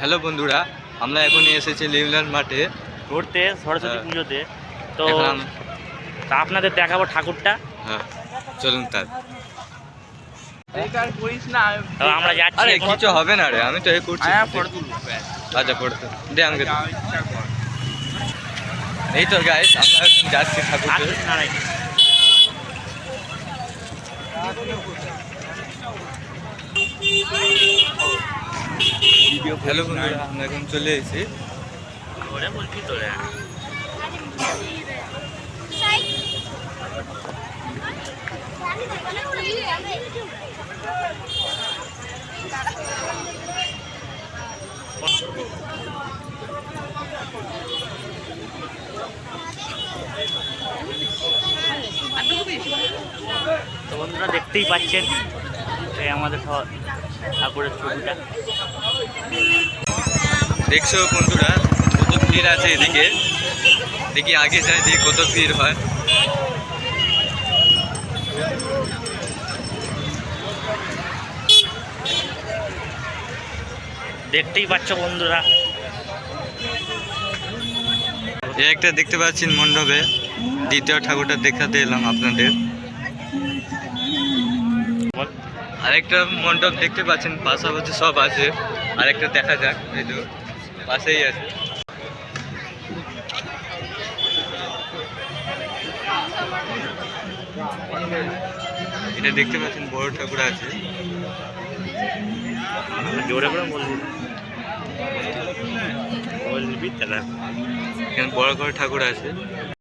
Hello বন্ধুরা আমরা এখন এসেছি লিভল্যান্ড মাঠে। ঘুরতে সরস্বতী। পুজোতে। তো তা আপনাদের দেখাবো ঠাকুরটা। হ্যাঁ চলুন তার। আমরা যাচ্ছি। আরে কিছু হবে না রে আমি তো করছি। আচ্ছা পড়তে দে আমাকে এই তো গাইস আমরা এখন যাচ্ছি নাকি? হ্যালো বন্ধুরা আমরা এখন চলে এসেছি। তো বন্ধুরা দেখতেই পাচ্ছেন এই আমাদের সব ঠাকুরের দেখছ বন্ধুরা কত ভিড় আছে এদিকে। দেখি আগে যাই, দেখি কত ভিড় হয়। দেখতেই পাচ্ছ বন্ধুরা। একটা দেখতে পাচ্ছেন মণ্ডপে। দ্বিতীয় ঠাকুরটা দেখাতে এলাম আপনাদের। আরেকটা মণ্ডপ দেখতে পাচ্ছেন পাশাপাশি সব আছে। আরেকটা দেখা যাক এই তো পাশেই আছে। এটা দেখতে পাচ্ছেন বড় ঠাকুর আছে। করে বড় বড় ঠাকুর আছে।